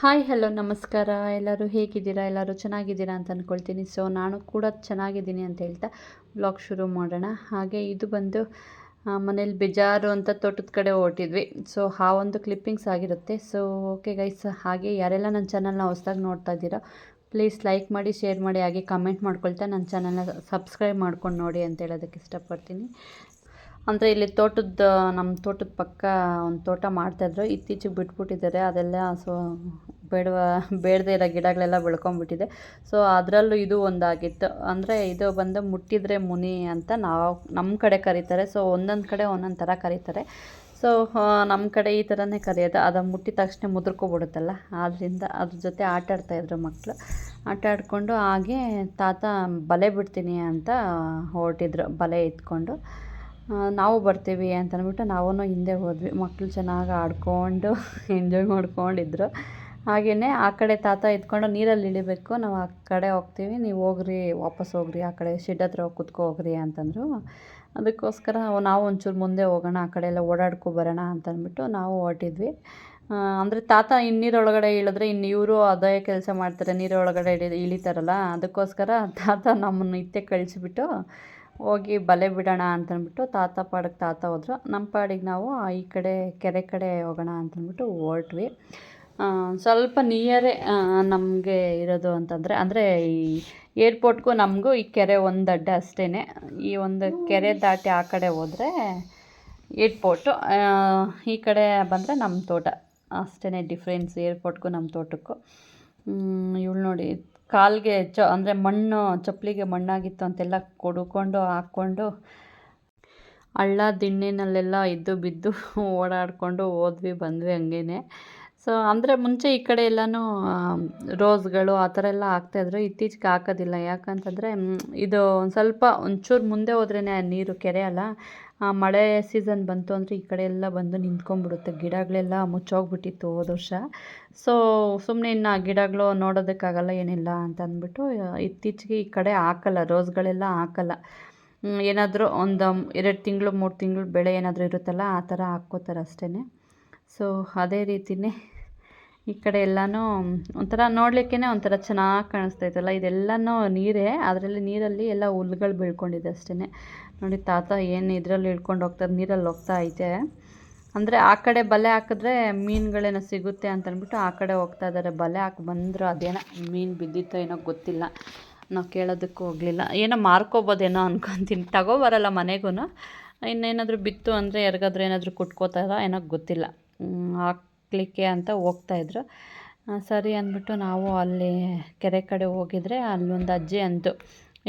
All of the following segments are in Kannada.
ಹಾಯ್, ಹಲೋ, ನಮಸ್ಕಾರ. ಎಲ್ಲರೂ ಹೇಗಿದ್ದೀರಾ? ಎಲ್ಲರೂ ಚೆನ್ನಾಗಿದ್ದೀರಾ ಅಂತ ಅಂದ್ಕೊಳ್ತೀನಿ ಸೊ ನಾನು ಕೂಡ ಚೆನ್ನಾಗಿದ್ದೀನಿ ಅಂತ ಹೇಳ್ತಾ ಬ್ಲಾಗ್ ಶುರು ಮಾಡೋಣ. ಹಾಗೆ ಇದು ಬಂದು ಮನೇಲಿ ಬೇಜಾರು ಅಂತ ತೋಟದ ಕಡೆ ಹೊರಟಿದ್ವಿ. ಸೊ ಆ ಒಂದು ಕ್ಲಿಪ್ಪಿಂಗ್ಸ್ ಆಗಿರುತ್ತೆ. ಸೊ ಓಕೆ ಗೈಸ್ ಹಾಗೆ ಯಾರೆಲ್ಲ ನನ್ನ ಚಾನಲ್ನ ಹೊಸ್ದಾಗಿ ನೋಡ್ತಾ ಇದ್ದೀರಾ ಪ್ಲೀಸ್ ಲೈಕ್ ಮಾಡಿ ಶೇರ್ ಮಾಡಿ, ಹಾಗೆ ಕಮೆಂಟ್ ಮಾಡ್ಕೊಳ್ತಾ ನನ್ನ ಚಾನಲ್ನ ಸಬ್ಸ್ಕ್ರೈಬ್ ಮಾಡ್ಕೊಂಡು ನೋಡಿ ಅಂತ ಹೇಳೋದಕ್ಕೆ ಇಷ್ಟಪಡ್ತೀನಿ. ಅಂದರೆ ಇಲ್ಲಿ ತೋಟದ ನಮ್ಮ ತೋಟದ ಪಕ್ಕ ಒಂದು ತೋಟ ಮಾಡ್ತಾಯಿದ್ರು ಇತ್ತೀಚೆಗೆ ಬಿಟ್ಬಿಟ್ಟಿದ್ದಾರೆ. ಅದೆಲ್ಲ ಸೊ, ಬೇಡವ, ಬೇಡದೇ ಇರೋ ಗಿಡಗಳೆಲ್ಲ ಬೆಳ್ಕೊಂಬಿಟ್ಟಿದೆ. ಸೊ, ಅದರಲ್ಲೂ ಇದು ಒಂದಾಗಿತ್ತು. ಅಂದರೆ ಇದು ಬಂದು ಮುಟ್ಟಿದರೆ ಮುನಿ ಅಂತ ನಾವು ನಮ್ಮ ಕಡೆ ಕರೀತಾರೆ. ಸೊ, ಒಂದೊಂದು ಕಡೆ ಒಂದೊಂದು ಥರ ಕರೀತಾರೆ. ಸೊ ನಮ್ಮ ಕಡೆ ಈ ಥರನೇ ಕರೆಯೋದು. ಅದು ಮುಟ್ಟಿದ ತಕ್ಷಣ ಮುದುರ್ಕೊಬಿಡುತ್ತಲ್ಲ. ಆದ್ದರಿಂದ ಅದ್ರ ಜೊತೆ ಆಟ ಆಡ್ತಾಯಿದ್ರು ಮಕ್ಕಳು ಆಟ ಆಡಿಕೊಂಡು ಹಾಗೆ ತಾತ ಬಲೆ ಬಿಡ್ತೀನಿ ಅಂತ ಹೊರಟಿದ್ರು. ಬಲೆ ಎತ್ಕೊಂಡು. ನಾವು ಬರ್ತೀವಿ ಅಂತ ಅಂದ್ಬಿಟ್ಟು ನಾವೂ ಹಿಂದೆ ಹೋದ್ವಿ. ಮಕ್ಕಳು ಚೆನ್ನಾಗಿ ಆಡಿಕೊಂಡು ಎಂಜಾಯ್ ಮಾಡ್ಕೊಂಡಿದ್ರು. ಹಾಗೆಯೇ ಆ ಕಡೆ ತಾತ ಎತ್ಕೊಂಡು ನೀರಲ್ಲಿ ಇಳಿಬೇಕು. ನಾವು ಆ ಕಡೆ ಹೋಗ್ತೀವಿ. ನೀವು ಹೋಗ್ರಿ, ವಾಪಸ್ ಹೋಗ್ರಿ. ಆ ಕಡೆ ಶೆಡ್ ಹತ್ರ ಹೋಗಿ ಕುತ್ಕೊ ಹೋಗ್ರಿ ಅಂತಂದರು. ಅದಕ್ಕೋಸ್ಕರ ನಾವು ಒಂಚೂರು ಮುಂದೆ ಹೋಗೋಣ, ಆ ಕಡೆ ಎಲ್ಲ ಓಡಾಡ್ಕೊ ಬರೋಣ ಅಂತಂದ್ಬಿಟ್ಟು ನಾವು ಹೊರಟಿದ್ವಿ. ಅಂದರೆ ತಾತ ಇನ್ನು ನೀರೊಳಗಡೆ ಇಳಿದ್ರೆ ಇನ್ನು ಇವರು ಅದೇ ಕೆಲಸ ಮಾಡ್ತಾರೆ. ನೀರೊಳಗಡೆ ಇಳಿ, ಇಳಿತಾರಲ್ಲ. ಅದಕ್ಕೋಸ್ಕರ ತಾತ ನಮ್ಮನ್ನು ಇತ್ತೆ ಕಳಿಸಿಬಿಟ್ಟು ಹೋಗಿ ಬಲೆ ಬಿಡೋಣ ಅಂತಂದ್ಬಿಟ್ಟು ತಾತ ಪಾಡಿಗೆ ತಾತ ಹೋದ್ರು. ನಮ್ಮ ಪಾಡಿಗೆ ನಾವು ಈ ಕಡೆ, ಕೆರೆ ಕಡೆ ಹೋಗೋಣ ಅಂತಂದ್ಬಿಟ್ಟು ಹೊರಟ್ವಿ. ಸ್ವಲ್ಪ ನಿಯರೇ ನಮಗೆ ಇರೋದು ಅಂತಂದರೆ, ಅಂದರೆ ಈ ಏರ್ಪೋರ್ಟ್ಗೂ ನಮಗೂ ಈ ಕೆರೆ ಒಂದು ಅಡ್ಡ ಅಷ್ಟೇ ಈ ಒಂದು ಕೆರೆ ದಾಟಿ ಆ ಕಡೆ ಹೋದರೆ ಏರ್ಪೋರ್ಟು. ಈ ಕಡೆ ಬಂದರೆ ನಮ್ಮ ತೋಟ. ಅಷ್ಟೇ ಡಿಫ್ರೆನ್ಸ್ ಏರ್ಪೋರ್ಟ್ಗೂ ನಮ್ಮ ತೋಟಕ್ಕೂ. ಇವಳು ನೋಡಿ, ಕಾಲಿಗೆ ಚ, ಅಂದರೆ ಮಣ್ಣು, ಚಪ್ಪಲಿಗೆ ಮಣ್ಣಾಗಿತ್ತು ಅಂತೆಲ್ಲ ಕೊಡ್ಕೊಂಡು ಹಾಕ್ಕೊಂಡು ಹಳ್ಳ, ದಿಣ್ಣಿನಲ್ಲೆಲ್ಲ ಇದ್ದು ಬಿದ್ದು ಓಡಾಡಿಕೊಂಡು ಹೋದ್ವಿ, ಬಂದ್ವಿ ಹಂಗೇ ಸೊ ಅಂದರೆ ಮುಂಚೆ ಈ ಕಡೆ ಎಲ್ಲನೂ ರೋಸ್ಗಳು ಆ ಥರ ಎಲ್ಲ ಹಾಕ್ತಾಯಿದ್ರು ಇತ್ತೀಚೆಗೆ ಹಾಕೋದಿಲ್ಲ. ಯಾಕಂತಂದರೆ ಇದು ಒಂದು ಸ್ವಲ್ಪ ಒಂಚೂರು ಮುಂದೆ ಹೋದ್ರೇ ನೀರು ಕೆರೆ ಅಲ್ಲ. ಮಳೆ ಸೀಸನ್ ಬಂತು ಅಂದರೆ ಈ ಕಡೆ ಎಲ್ಲ ಬಂದು ನಿಂತ್ಕೊಂಡ್ಬಿಡುತ್ತೆ. ಗಿಡಗಳೆಲ್ಲ ಮುಚ್ಚೋಗ್ಬಿಟ್ಟಿತ್ತು ಹೋದ ವರ್ಷ. ಸೊ ಸುಮ್ಮನೆ ಇನ್ನು ಗಿಡಗಳು ನೋಡೋದಕ್ಕಾಗಲ್ಲ, ಏನಿಲ್ಲ ಅಂತ ಅಂದ್ಬಿಟ್ಟು ಇತ್ತೀಚೆಗೆ ಈ ಕಡೆ ಹಾಕಲ್ಲ. ರೋಸ್ಗಳೆಲ್ಲ ಹಾಕಲ್ಲ. ಏನಾದರೂ ಒಂದು ಎರಡು ತಿಂಗಳು, ಮೂರು ತಿಂಗಳು ಬೆಳೆ ಏನಾದರೂ ಇರುತ್ತಲ್ಲ, ಆ ಥರ ಹಾಕ್ಕೋತಾರೆ ಅಷ್ಟೇ ಸೊ ಅದೇ ರೀತಿಯೇ ಈ ಕಡೆ ಎಲ್ಲನೂ ಒಂಥರ ನೋಡಲಿಕ್ಕೇ ಒಂಥರ ಚೆನ್ನಾಗಿ ಕಾಣಿಸ್ತೈತಲ್ಲ ಇದೆಲ್ಲನೂ ನೀರೇ, ಅದರಲ್ಲಿ ನೀರಲ್ಲಿ ಎಲ್ಲ ಹುಲ್ಗಳು ಬೀಳ್ಕೊಂಡಿದೆ ಅಷ್ಟೇ ನೋಡಿ ತಾತ ಏನು ಇದರಲ್ಲಿ ಇಳ್ಕೊಂಡು ಹೋಗ್ತಾರೆ ನೀರಲ್ಲಿ ಹೋಗ್ತಾ ಐತೆ. ಅಂದರೆ ಆ ಕಡೆ ಬಲೆ ಹಾಕಿದ್ರೆ ಮೀನುಗಳೇನೋ ಸಿಗುತ್ತೆ ಅಂತ ಅಂದ್ಬಿಟ್ಟು ಆ ಕಡೆ ಹೋಗ್ತಾ ಇದ್ದಾರೆ ಬಲೆ ಹಾಕಿ ಬಂದರು ಅದೇನೋ ಮೀನು ಬಿದ್ದಿತ್ತೋ ಏನೋ ಗೊತ್ತಿಲ್ಲ. ನಾವು ಕೇಳೋದಕ್ಕೂ ಹೋಗಲಿಲ್ಲ. ಏನೋ ಮಾರ್ಕೋಬೋದೇನೋ ಅನ್ಕೊತೀನಿ. ತಗೋಬರಲ್ಲ ಮನೆಗೂ ಇನ್ನೇನಾದರೂ ಬಿತ್ತು ಅಂದರೆ ಯಾರಿಗಾದ್ರೂ ಏನಾದರೂ ಕುಟ್ಕೋತಾರ ಏನೋ ಗೊತ್ತಿಲ್ಲ. ಹಾಕ್ಲಿಕ್ಕೆ ಅಂತ ಹೋಗ್ತಾಯಿದ್ರು ಸರಿ ಅಂದ್ಬಿಟ್ಟು ನಾವು ಅಲ್ಲಿ ಕೆರೆ ಕಡೆ ಹೋಗಿದ್ರೆ ಅಲ್ಲೊಂದು ಅಜ್ಜಿ ಅಂತು,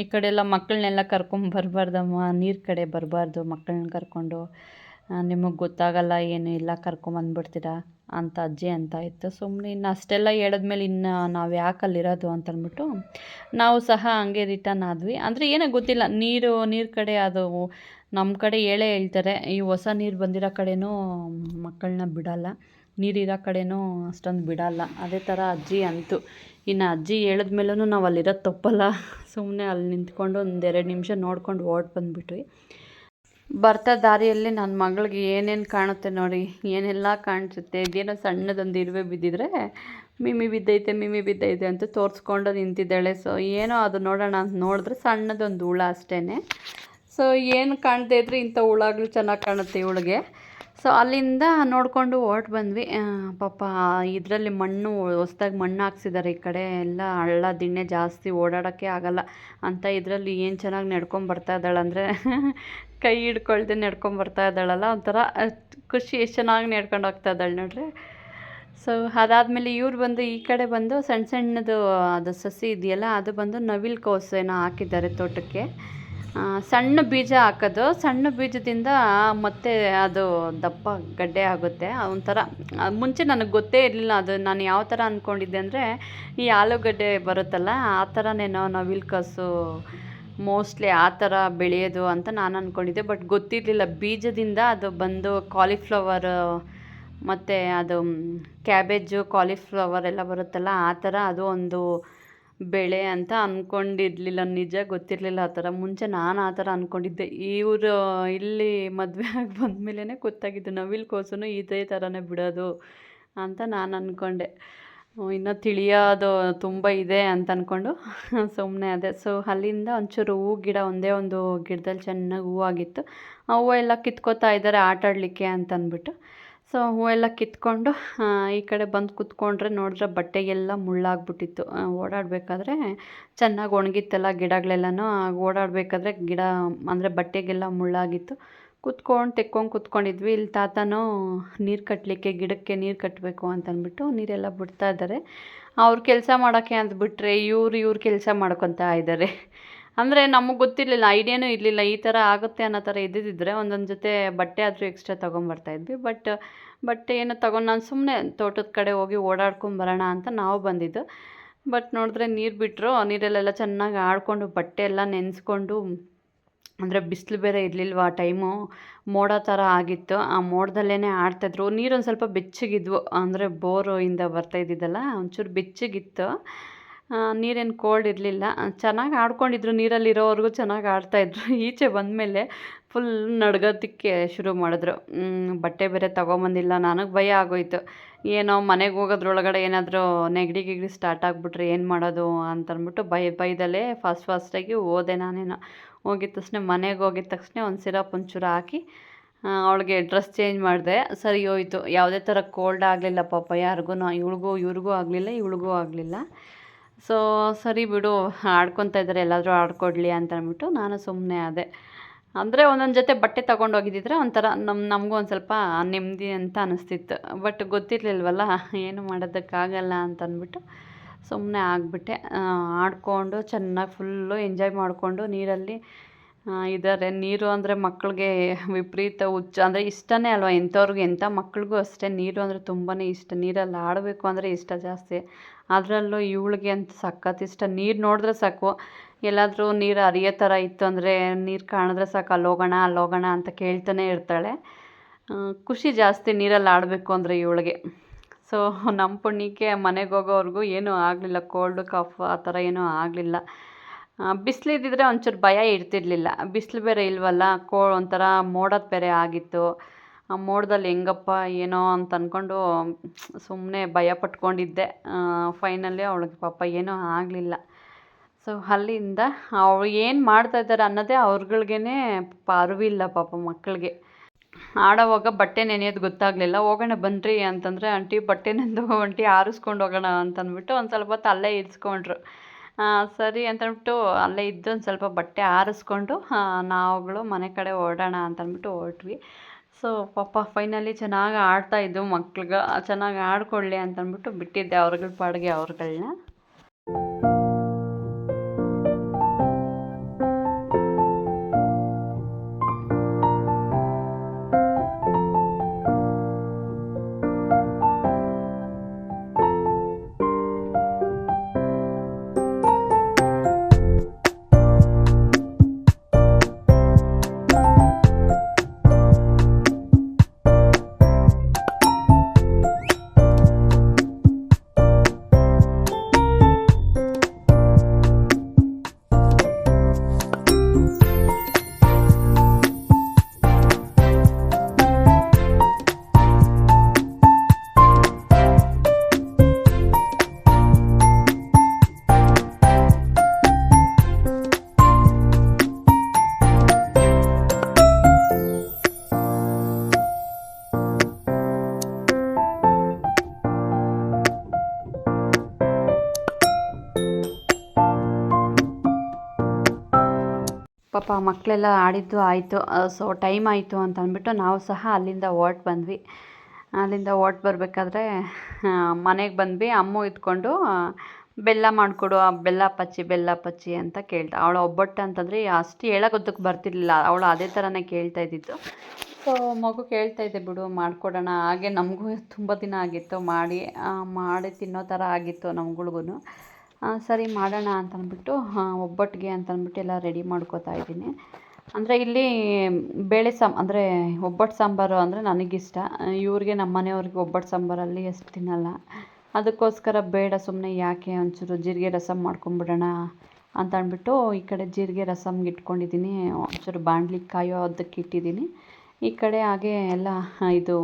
ಈ ಕಡೆ ಎಲ್ಲ ಮಕ್ಕಳನ್ನೆಲ್ಲ ಕರ್ಕೊಂಬರ್ಬಾರ್ದಮ್ಮ ನೀರು ಕಡೆ ಬರಬಾರ್ದು ಮಕ್ಕಳನ್ನ ಕರ್ಕೊಂಡು. ನಿಮಗೆ ಗೊತ್ತಾಗಲ್ಲ, ಏನು ಇಲ್ಲ ಕರ್ಕೊಂಬಂದ್ಬಿಡ್ತೀರಾ ಅಂತ ಅಜ್ಜಿ ಅಂತ ಇತ್ತು. ಸುಮ್ಮನೆ ಇನ್ನು ಅಷ್ಟೆಲ್ಲ ಹೇಳಿದ್ಮೇಲೆ ಇನ್ನು ನಾವು ಯಾಕೆ ಅಲ್ಲಿರೋದು ಅಂತಂದ್ಬಿಟ್ಟು ನಾವು ಸಹ ಹಂಗೆ ರಿಟರ್ನ್ ಆದ್ವಿ. ಅಂದರೆ ಏನೋ ಗೊತ್ತಿಲ್ಲ, ನೀರು ನೀರು ಕಡೆ ಅದು ನಮ್ಮ ಕಡೆ ಹೇಳೇ ಹೇಳ್ತಾರೆ, ಈ ಹೊಸ ನೀರು ಬಂದಿರೋ ಕಡೆಯೂ ಮಕ್ಕಳನ್ನ ಬಿಡೋಲ್ಲ. ನೀರಿರೋ ಕಡೆನೂ ಅಷ್ಟೊಂದು ಬಿಡೋಲ್ಲ. ಅದೇ ಥರ ಅಜ್ಜಿ ಅಂತು. ಇನ್ನು ಅಜ್ಜಿ ಹೇಳಿದ್ಮೇಲೂ ನಾವು ಅಲ್ಲಿರೋದು ತಪ್ಪಲ್ಲ. ಸುಮ್ಮನೆ ಅಲ್ಲಿ ನಿಂತ್ಕೊಂಡು ಒಂದು ಎರಡು ನಿಮಿಷ ನೋಡ್ಕೊಂಡು ಓಡ್ ಬಂದುಬಿಟ್ವಿ. ಬರ್ತಾ ದಾರಿಯಲ್ಲಿ ನನ್ನ ಮಗಳಿಗೆ ಏನೇನು ಕಾಣುತ್ತೆ ನೋಡಿ. ಏನೆಲ್ಲ ಕಾಣಿಸುತ್ತೆ? ಇದೇನೋ ಸಣ್ಣದೊಂದು ಇರುವೆ ಬಿದ್ದಿದ್ರೆ ಮಿಮಿ ಬಿದ್ದೈತೆ ಮಿಮಿ ಬಿದ್ದೈತೆ ಅಂತ ತೋರಿಸ್ಕೊಂಡು ನಿಂತಿದ್ದಾಳೆ. ಸೊ ಏನೋ ಅದು ನೋಡೋಣ ಅಂತ ನೋಡಿದ್ರೆ ಸಣ್ಣದೊಂದು ಹುಳ ಅಷ್ಟೇ ಸೊ ಏನು ಕಾಣದೇ ಇದ್ದರೆ ಇಂಥ ಹುಳಗಳು ಚೆನ್ನಾಗಿ ಕಾಣುತ್ತೆ ಇವಳಿಗೆ. ಸೊ ಅಲ್ಲಿಂದ ನೋಡಿಕೊಂಡು ಹೊರ್ಟು ಬಂದ್ವಿ. ಪಾಪ ಇದರಲ್ಲಿ ಮಣ್ಣು, ಹೊಸ್ದಾಗಿ ಮಣ್ಣು ಹಾಕ್ಸಿದ್ದಾರೆ ಈ ಕಡೆ. ಎಲ್ಲ ಹಳ್ಳ, ದಿಣ್ಣೆ ಜಾಸ್ತಿ ಓಡಾಡೋಕ್ಕೆ ಆಗಲ್ಲ. ಅಂತ ಇದರಲ್ಲಿ ಏನು ಚೆನ್ನಾಗಿ ನಡ್ಕೊಂಡು ಬರ್ತಾ ಇದ್ದಾಳೆ ಅಂದರೆ ಕೈ ಹಿಡ್ಕೊಳ್ದೆ ನಡ್ಕೊಂಡು ಬರ್ತಾ ಇದ್ದಾಳಲ್ಲ, ಒಂಥರ ಖುಷಿ ಎಷ್ಟು ಚೆನ್ನಾಗಿ ನಡ್ಕೊಂಡು ಹೋಗ್ತಾ ಇದ್ದಾಳೆ ನೋಡ್ರಿ. ಸೊ ಅದಾದಮೇಲೆ ಇವ್ರು ಬಂದು ಈ ಕಡೆ ಬಂದು ಸಣ್ಣ ಸಣ್ಣದು ಅದು ಸಸಿ ಇದೆಯಲ್ಲ, ಅದು ಬಂದು ನವಿಲು ಕೋಸೇನ ಹಾಕಿದ್ದಾರೆ ತೋಟಕ್ಕೆ. ಸಣ್ಣ ಬೀಜ ಹಾಕೋದು, ಸಣ್ಣ ಬೀಜದಿಂದ ಮತ್ತೆ ಅದು ದಪ್ಪ ಗಡ್ಡೆ ಆಗುತ್ತೆ. ಒಂಥರ ಮುಂಚೆ ನನಗೆ ಗೊತ್ತೇ ಇರಲಿಲ್ಲ ಅದು ನಾನು ಯಾವ ಥರ ಅಂದ್ಕೊಂಡಿದ್ದೆ ಅಂದರೆ ಈ ಆಲೂಗಡ್ಡೆ ಬರುತ್ತಲ್ಲ, ಆ ಥರನೇನೋ ನವಿಲ್ಕಸು ಮೋಸ್ಟ್ಲಿ ಆ ಥರ ಬೆಳೆಯೋದು ಅಂತ ನಾನು ಅಂದ್ಕೊಂಡಿದ್ದೆ ಬಟ್ ಗೊತ್ತಿರಲಿಲ್ಲ, ಬೀಜದಿಂದ ಅದು ಬಂದು ಕಾಲಿಫ್ಲವರ್ ಮತ್ತು ಅದು ಕ್ಯಾಬೇಜು ಕಾಲಿಫ್ಲವರ್ ಎಲ್ಲ ಬರುತ್ತಲ್ಲ, ಆ ಥರ ಅದು ಒಂದು ಬೆಳೆ ಅಂತ ಅಂದ್ಕೊಂಡಿರ್ಲಿಲ್ಲ ನಿಜ ಗೊತ್ತಿರಲಿಲ್ಲ ಆ ಥರ. ಮುಂಚೆ ನಾನು ಆ ಥರ ಅಂದ್ಕೊಂಡಿದ್ದೆ ಇವರು, ಇಲ್ಲಿ ಮದುವೆ ಆಗಿ ಬಂದಮೇಲೆ ಗೊತ್ತಾಗಿದ್ದು, ನವಿಲು ಕೋಸು ಇದೇ ಥರನೇ ಬಿಡೋದು ಅಂತ ನಾನು ಅಂದ್ಕೊಂಡೆ ಇನ್ನೂ ತಿಳಿಯೋದು ತುಂಬ ಇದೆ ಅಂತ ಅಂದ್ಕೊಂಡು ಸುಮ್ಮನೆ ಅದೇ. ಸೊ, ಅಲ್ಲಿಂದ ಒಂಚೂರು ಹೂ, ಗಿಡ ಒಂದೇ ಒಂದು ಗಿಡದಲ್ಲಿ ಚೆನ್ನಾಗಿ ಹೂವಾಗಿತ್ತು. ಆ ಹೂವು ಎಲ್ಲ ಕಿತ್ಕೋತಾ ಇದ್ದಾರೆ ಆಟಾಡಲಿಕ್ಕೆ ಅಂತ ಅಂದ್ಬಿಟ್ಟು. ಸೊ ಹೂವೆಲ್ಲ ಕಿತ್ಕೊಂಡು ಈ ಕಡೆ ಬಂದು ಕೂತ್ಕೊಂಡ್ರೆ ನೋಡಿದ್ರೆ ಬಟ್ಟೆಗೆಲ್ಲ ಮುಳ್ಳಾಗ್ಬಿಟ್ಟಿತ್ತು. ಓಡಾಡಬೇಕಾದ್ರೆ ಚೆನ್ನಾಗಿ ಒಣಗಿತ್ತಲ್ಲ ಗಿಡಗಳೆಲ್ಲನೂ ಓಡಾಡಬೇಕಾದ್ರೆ ಗಿಡ, ಅಂದರೆ ಬಟ್ಟೆಗೆಲ್ಲ ಮುಳ್ಳಾಗಿತ್ತು. ಕುತ್ಕೊಂಡು, ತೆಕ್ಕೊಂಡು ಕುತ್ಕೊಂಡಿದ್ವಿ. ಇಲ್ಲಿ ತಾತನೂ ನೀರು ಕಟ್ಟಲಿಕ್ಕೆ ಗಿಡಕ್ಕೆ ನೀರು ಕಟ್ಟಬೇಕು ಅಂತಂದ್ಬಿಟ್ಟು ನೀರೆಲ್ಲ ಬಿಡ್ತಾ ಇದ್ದಾರೆ. ಅವ್ರು ಕೆಲಸ ಮಾಡೋಕ್ಕೆ ಅಂದ್ಬಿಟ್ರೆ ಇವ್ರು ಇವ್ರು ಕೆಲಸ ಮಾಡ್ಕೊತಾ ಇದ್ದಾರೆ. ಅಂದರೆ ನಮಗೆ ಗೊತ್ತಿರಲಿಲ್ಲ, ಐಡಿಯಾನೂ ಇರಲಿಲ್ಲ, ಈ ಥರ ಆಗುತ್ತೆ ಅನ್ನೋ ಥರ ಇದ್ದಿದ್ದರೆ ಒಂದೊಂದು ಜೊತೆ ಬಟ್ಟೆ ಆದರೂ ಎಕ್ಸ್ಟ್ರಾ ತೊಗೊಂಬರ್ತಾಯಿದ್ವಿ ಬಟ್ ಬಟ್ಟೆ ಏನು ತೊಗೊಂಡು ನಾನು ಸುಮ್ಮನೆ ತೋಟದ ಕಡೆ ಹೋಗಿ ಓಡಾಡ್ಕೊಂಬರೋಣ ಅಂತ ನಾವು ಬಂದಿದ್ದು. ಬಟ್ ನೋಡಿದ್ರೆ ನೀರು ಬಿಟ್ಟರು ನೀರಲ್ಲೆಲ್ಲ ಚೆನ್ನಾಗಿ ಆಡಿಕೊಂಡು ಬಟ್ಟೆ ಎಲ್ಲ ನೆನೆಸ್ಕೊಂಡು, ಅಂದರೆ ಬಿಸಿಲು ಬೇರೆ ಇರಲಿಲ್ವ ಆ ಟೈಮು, ಮೋಡ ಥರ ಆಗಿತ್ತು. ಆ ಮೋಡದಲ್ಲೇ ಆಡ್ತಾಯಿದ್ರು ನೀರೊಂದು ಸ್ವಲ್ಪ ಬೆಚ್ಚಗಿದ್ವು, ಅಂದರೆ ಬೋರು ಇಂದ ಬರ್ತಾ ಇದ್ದಿದ್ದಲ್ಲ, ಒಂಚೂರು ಬೆಚ್ಚಗಿತ್ತು. ನೀರೇನು ಕೋಲ್ಡ್ ಇರಲಿಲ್ಲ. ಚೆನ್ನಾಗಿ ಆಡ್ಕೊಂಡಿದ್ರು, ನೀರಲ್ಲಿರೋವರೆಗೂ ಚೆನ್ನಾಗಿ ಆಡ್ತಾಯಿದ್ರು ಈಚೆ ಬಂದಮೇಲೆ ಫುಲ್ ನಡ್ಗೋದಕ್ಕೆ ಶುರು ಮಾಡಿದ್ರು. ಬಟ್ಟೆ ಬೇರೆ ತೊಗೊಂಬಂದಿಲ್ಲ, ನನಗೆ ಭಯ ಆಗೋಯ್ತು. ಏನೋ ಮನೆಗೆ ಹೋಗೋದ್ರೊಳಗಡೆ ಏನಾದರೂ ನೆಗಡಿ ಗಿಗಡಿ ಸ್ಟಾರ್ಟ್ ಆಗಿಬಿಟ್ರೆ ಏನು ಮಾಡೋದು ಅಂತಂದ್ಬಿಟ್ಟು ಭಯ, ಭಯದಲ್ಲೇ ಫಾಸ್ಟ್ ಫಾಸ್ಟಾಗಿ ಹೋದೆ ನಾನೇನು. ಹೋಗಿದ ತಕ್ಷಣ ಮನೆಗೆ ಹೋಗಿದ ತಕ್ಷಣ ಒಂದು ಸಿರಪ್ ಒಂಚೂರು ಹಾಕಿ ಅವಳಿಗೆ ಡ್ರೆಸ್ ಚೇಂಜ್ ಮಾಡಿದೆ. ಸರಿ ಹೋಯ್ತು. ಯಾವುದೇ ಥರ ಕೋಲ್ಡ್ ಆಗಲಿಲ್ಲ ಪಾಪ ಯಾರಿಗೂ ಇವಳಿಗೂ, ಇವ್ರಿಗೂ ಆಗಲಿಲ್ಲ, ಇವಳಿಗೂ ಆಗಲಿಲ್ಲ. ಸೊ ಸರಿ ಬಿಡು, ಆಡ್ಕೊತಾ ಇದ್ದಾರೆ ಎಲ್ಲಾದರೂ ಆಡ್ಕೊಡ್ಲಿ ಅಂತ ಅಂದ್ಬಿಟ್ಟು ನಾನು ಸುಮ್ಮನೆ ಆದೆ. ಅಂದರೆ ಒಂದೊಂದು ಜೊತೆ ಬಟ್ಟೆ ತೊಗೊಂಡು ಹೋಗಿದ್ದಿದ್ರೆ ಒಂಥರ ನಮ್ಮ ನಮಗೂ ಒಂದು ಸ್ವಲ್ಪ ನೆಮ್ಮದಿ ಅಂತ ಅನಿಸ್ತಿತ್ತು. ಬಟ್ ಗೊತ್ತಿರಲಿಲ್ವಲ್ಲ, ಏನು ಮಾಡೋದಕ್ಕಾಗಲ್ಲ ಅಂತ ಅಂದ್ಬಿಟ್ಟು ಸುಮ್ಮನೆ ಆಗಿಬಿಟ್ಟೆ ಆಡಿಕೊಂಡು ಚೆನ್ನಾಗಿ ಫುಲ್ಲು ಎಂಜಾಯ್ ಮಾಡಿಕೊಂಡು ನೀರಲ್ಲಿ ಇದ್ದಾರೆ ನೀರು ಅಂದರೆ ಮಕ್ಕಳಿಗೆ ವಿಪರೀತ ಹುಚ್ಚು. ಅಂದರೆ ಇಷ್ಟನೇ ಅಲ್ವಾ, ಎಂಥವ್ರಿಗೆ ಎಂಥ ಮಕ್ಳಿಗೂ ಅಷ್ಟೇ ನೀರು ಅಂದರೆ ತುಂಬಾ ಇಷ್ಟ. ನೀರಲ್ಲಿ ಆಡಬೇಕು ಅಂದರೆ ಇಷ್ಟ ಜಾಸ್ತಿ. ಅದರಲ್ಲೂ ಇವಳಿಗೆ ಅಂತ ಸಖತ್ ಇಷ್ಟ. ನೀರು ನೋಡಿದ್ರೆ ಸಾಕು. ಎಲ್ಲಾದರೂ ನೀರು ಹರಿಯೋ ಥರ ಇತ್ತು ಅಂದರೆ ನೀರು ಕಾಣಿದ್ರೆ ಸಾಕು ಅಲ್ಲಿ ಹೋಗೋಣ ಅಲ್ಲಿ ಹೋಗೋಣ ಅಂತ ಕೇಳ್ತಾನೆ ಇರ್ತಾಳೆ. ಖುಷಿ ಜಾಸ್ತಿ ನೀರಲ್ಲಿ ಆಡಬೇಕು ಅಂದರೆ ಇವಳಿಗೆ. ಸೊ ನಮ್ಮ ಪುಣ್ಯಕ್ಕೆ ಮನೆಗೆ ಹೋಗೋವರೆಗೂ ಏನೂ ಆಗಲಿಲ್ಲ. ಕೋಲ್ಡ್ ಕಫ್ ಆ ಥರ ಏನೂ ಆಗಲಿಲ್ಲ. ಬಿಸಿಲಿದ್ದಿದ್ರೆ ಒಂಚೂರು ಭಯ ಇರ್ತಿರ್ಲಿಲ್ಲ. ಬಿಸಿಲು ಬೇರೆ ಇಲ್ವಲ್ಲ? ಕೋ, ಒಂಥರ ಮೋಡದ ಬೇರೆ ಆಗಿತ್ತು. ಆ ಮೋಡದಲ್ಲಿ ಹೆಂಗಪ್ಪ, ಏನೋ ಅಂತ ಅಂದ್ಕೊಂಡು ಸುಮ್ಮನೆ ಭಯ ಪಟ್ಕೊಂಡಿದ್ದೆ. ಫೈನಲಿ ಅವಳಿಗೆ ಪಾಪ ಏನೂ ಆಗಲಿಲ್ಲ. ಸೊ ಅಲ್ಲಿಂದ ಅವ್ರು ಏನು ಮಾಡ್ತಾ ಇದ್ದಾರೆ ಅನ್ನೋದೇ ಅವ್ರುಗಳ್ಗೆ ಪಾಪ ಅರಿವಿಲ್ಲ ಪಾಪ ಮಕ್ಕಳಿಗೆ. ಆಡೋವಾಗ ಬಟ್ಟೆ ನೆನೆಯೋದು ಗೊತ್ತಾಗಲಿಲ್ಲ. ಹೋಗೋಣ ಬನ್ನಿರಿ ಅಂತಂದರೆ, ಆಂಟಿ ಬಟ್ಟೆ ನೆಂದು, ಆಂಟಿ ಆರಿಸ್ಕೊಂಡು ಹೋಗೋಣ ಅಂತಂದ್ಬಿಟ್ಟು ಒಂದು ಸ್ವಲ್ಪ ಹೊತ್ತು ಅಲ್ಲೇ ಇರಿಸ್ಕೊಂಡ್ರು. ಸರಿ ಅಂತಂದ್ಬಿಟ್ಟು ಅಲ್ಲೇ ಇದ್ದು ಒಂದು ಸ್ವಲ್ಪ ಬಟ್ಟೆ ಆರಿಸ್ಕೊಂಡು ನಾವುಗಳು ಮನೆ ಕಡೆ ಹೊರಡೋಣ ಅಂತಂದ್ಬಿಟ್ಟು ಹೊರಟ್ವಿ. ಸೊ ಪಾಪ ಫೈನಲಿ ಚೆನ್ನಾಗಿ ಆಡ್ತಾಯಿದ್ದು ಮಕ್ಳಿಗೆ. ಚೆನ್ನಾಗಿ ಆಡ್ಕೊಳ್ಳಿ ಅಂತಂದ್ಬಿಟ್ಟು ಬಿಟ್ಟಿದ್ದೆ ಅವ್ರಗಳ ಪಾಡಿಗೆ ಅವ್ರುಗಳ್ನ. ಮಕ್ಕಳೆಲ್ಲ ಆಡಿದ್ದು ಆಯಿತು ಸೊ ಟೈಮ್ ಆಯಿತು ಅಂತ ಅಂದ್ಬಿಟ್ಟು ನಾವು ಸಹ ಅಲ್ಲಿಂದ ಹೊರ್ಟು ಬಂದ್ವಿ. ಅಲ್ಲಿಂದ ಹೊರ್ಟು ಬರಬೇಕಾದ್ರೆ ಮನೆಗೆ ಬಂದ್ವಿ. ಅಮ್ಮ ಇದ್ಕೊಂಡು ಬೆಲ್ಲ ಮಾಡಿಕೊಡು ಬೆಲ್ಲ ಪಚ್ಚಿ ಬೆಲ್ಲ ಪಚ್ಚಿ ಅಂತ ಕೇಳ್ತಾ. ಅವಳು ಒಬ್ಬಟ್ಟು ಅಂತಂದರೆ ಅಷ್ಟು ಹೇಳೋಕೊದಕ್ಕೆ ಬರ್ತಿರ್ಲಿಲ್ಲ. ಅವಳು ಅದೇ ಥರನೇ ಕೇಳ್ತಾ ಇದ್ದಿದ್ದು. ಸೊ ಮಗು ಕೇಳ್ತಾ ಇದ್ದೆ ಬಿಡು, ಮಾಡಿಕೊಡೋಣ. ಹಾಗೆ ನಮಗೂ ತುಂಬ ದಿನ ಆಗಿತ್ತು, ಮಾಡಿ ಮಾಡಿ ತಿನ್ನೋ ಥರ ಆಗಿತ್ತು ನಮ್ಗಳ್ಗೂ ಸರಿ ಮಾಡೋಣ ಅಂತ ಅಂದ್ಬಿಟ್ಟು ಒಬ್ಬಟ್ಟಿಗೆ ಅಂತ ಅಂದ್ಬಿಟ್ಟು ಎಲ್ಲ ರೆಡಿ ಮಾಡ್ಕೋತಾ ಇದ್ದೀನಿ. ಅಂದರೆ ಇಲ್ಲಿ ಬೇಳೆ ಸಾಮ್, ಅಂದರೆ ಒಬ್ಬಟ್ಟು ಸಾಂಬಾರು ಅಂದರೆ ನನಗಿಷ್ಟ. ಇವ್ರಿಗೆ ನಮ್ಮ ಮನೆಯವ್ರಿಗೆ ಒಬ್ಬಟ್ಟು ಸಾಂಬಾರಲ್ಲಿ ಎಷ್ಟು ತಿನ್ನಲ್ಲ. ಅದಕ್ಕೋಸ್ಕರ ಬೇಡ ಸುಮ್ಮನೆ ಯಾಕೆ ಒಂಚೂರು ಜೀರಿಗೆ ರಸಮ್ ಮಾಡ್ಕೊಂಬಿಡೋಣ ಅಂತ ಅಂದ್ಬಿಟ್ಟು ಈ ಕಡೆ ಜೀರಿಗೆ ರಸಮ್ಗೆ ಇಟ್ಕೊಂಡಿದ್ದೀನಿ. ಒಂಚೂರು ಬಾಣಲಿ ಕಾಯೋ ಅದಕ್ಕೆ ಇಟ್ಟಿದ್ದೀನಿ. ಈ ಕಡೆ ಹಾಗೆ ಎಲ್ಲ, ಇದು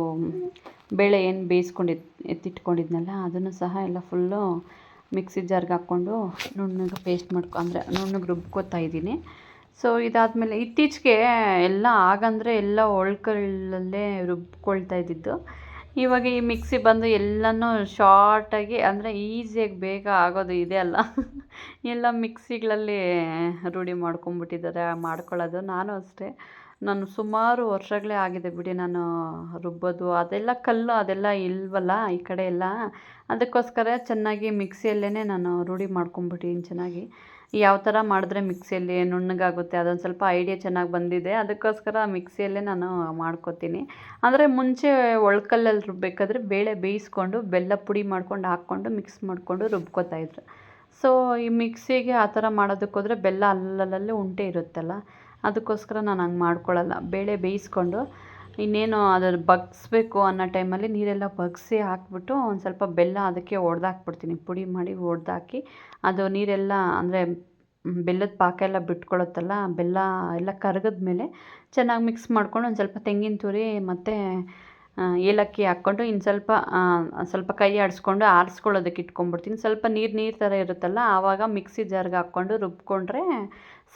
ಬೇಳೆ ಏನು ಬೇಯಿಸ್ಕೊಂಡು ಎತ್ತಿಟ್ಕೊಂಡಿದ್ನಲ್ಲ, ಅದನ್ನು ಸಹ ಎಲ್ಲ ಫುಲ್ಲು ಮಿಕ್ಸಿ ಜಾರ್ಗೆ ಹಾಕ್ಕೊಂಡು ನುಣ್ಣಗೆ ಪೇಸ್ಟ್ ಮಾಡ್ಕೊ, ಅಂದರೆ ನುಣ್ಣಗೆ ರುಬ್ಕೋತಾ ಇದ್ದೀನಿ. ಸೊ ಇದಾದಮೇಲೆ ಇತ್ತೀಚೆಗೆ ಎಲ್ಲ ಆಗಂದರೆ ಎಲ್ಲ ಒಳ್ಕಲ್ಲಲ್ಲೇ ರುಬ್ಕೊಳ್ತಾ ಇದ್ದಿದ್ದು. ಇವಾಗ ಈ ಮಿಕ್ಸಿ ಬಂದು ಎಲ್ಲನೂ ಶಾರ್ಟಾಗಿ, ಅಂದರೆ ಈಸಿಯಾಗಿ ಬೇಗ ಆಗೋದು ಇದೆ ಅಲ್ಲ. ಎಲ್ಲ ಮಿಕ್ಸಿಗಳಲ್ಲಿ ರೂಢಿ ಮಾಡ್ಕೊಂಬಿಟ್ಟಿದ್ದಾರೆ, ಮಾಡ್ಕೊಳ್ಳೋದು. ನಾನು ಅಷ್ಟೇ. ನಾನು ಸುಮಾರು ವರ್ಷಗಳೇ ಆಗಿದೆ ಬಿಡಿ ನಾನು ರುಬ್ಬೋದು. ಅದೆಲ್ಲ ಕಲ್ಲು, ಅದೆಲ್ಲ ಇಲ್ವಲ್ಲ ಈ ಕಡೆ ಎಲ್ಲ? ಅದಕ್ಕೋಸ್ಕರ ಚೆನ್ನಾಗಿ ಮಿಕ್ಸಿಯಲ್ಲೇ ನಾನು ರೂಢಿ ಮಾಡ್ಕೊಂಬಿಟ್ಟಿದ್ದೀನಿ ಚೆನ್ನಾಗಿ. ಯಾವ ಥರ ಮಾಡಿದ್ರೆ ಮಿಕ್ಸಿಯಲ್ಲಿ ನುಣ್ಣಗಾಗುತ್ತೆ? ಅದೊಂದು ಸ್ವಲ್ಪ ಐಡಿಯಾ ಚೆನ್ನಾಗಿ ಬಂದಿದೆ. ಅದಕ್ಕೋಸ್ಕರ ಮಿಕ್ಸಿಯಲ್ಲೇ ನಾನು ಮಾಡ್ಕೊತೀನಿ. ಅಂದರೆ ಮುಂಚೆ ಒಳ್ಕಲ್ಲಲ್ಲಿ ರುಬ್ಬೇಕಾದ್ರೆ ಬೇಳೆ ಬೇಯಿಸ್ಕೊಂಡು, ಬೆಲ್ಲ ಪುಡಿ ಮಾಡ್ಕೊಂಡು, ಹಾಕ್ಕೊಂಡು, ಮಿಕ್ಸ್ ಮಾಡಿಕೊಂಡು ರುಬ್ಕೋತಾಯಿದ್ರು ಸೊ ಈ ಮಿಕ್ಸಿಗೆ ಆ ಥರ ಮಾಡೋದಕ್ಕೋದ್ರೆ ಬೆಲ್ಲ ಅಲ್ಲಲ್ಲೇ ಉಂಟೆ ಇರುತ್ತಲ್ಲ? ಅದಕ್ಕೋಸ್ಕರ ನಾನು ಹಂಗೆ ಮಾಡ್ಕೊಳ್ಳಲ್ಲ. ಬೇಳೆ ಬೇಯಿಸ್ಕೊಂಡು ಇನ್ನೇನು ಅದನ್ನು ಬಗ್ಗಿಸ್ಬೇಕು ಅನ್ನೋ ಟೈಮಲ್ಲಿ ನೀರೆಲ್ಲ ಬಗ್ಸಿ ಹಾಕ್ಬಿಟ್ಟು ಒಂದು ಸ್ವಲ್ಪ ಬೆಲ್ಲ ಅದಕ್ಕೆ ಒಡೆದಾಕ್ಬಿಡ್ತೀನಿ. ಪುಡಿ ಮಾಡಿ ಒಡೆದಾಕಿ ಅದು ನೀರೆಲ್ಲ ಅಂದರೆ ಬೆಲ್ಲದ ಪಾಕ ಎಲ್ಲ ಬಿಟ್ಕೊಳ್ಳುತ್ತಲ್ಲ ಬೆಲ್ಲ ಎಲ್ಲ ಕರಗಿದ ಮೇಲೆ ಚೆನ್ನಾಗಿ ಮಿಕ್ಸ್ ಮಾಡ್ಕೊಂಡು ಒಂದು ಸ್ವಲ್ಪ ತೆಂಗಿನ ತುರಿ ಮತ್ತು ಏಲಕ್ಕಿ ಹಾಕ್ಕೊಂಡು ಇನ್ನು ಸ್ವಲ್ಪ ಸ್ವಲ್ಪ ಕೈ ಆಡಿಸ್ಕೊಂಡು ಆರಿಸ್ಕೊಳ್ಳೋದಕ್ಕೆ ಇಟ್ಕೊಂಡ್ಬಿಡ್ತೀನಿ. ಸ್ವಲ್ಪ ನೀರು ನೀರು ಥರ ಇರುತ್ತಲ್ಲ, ಆವಾಗ ಮಿಕ್ಸಿ ಜಾರ್ಗೆ ಹಾಕ್ಕೊಂಡು ರುಬ್ಕೊಂಡ್ರೆ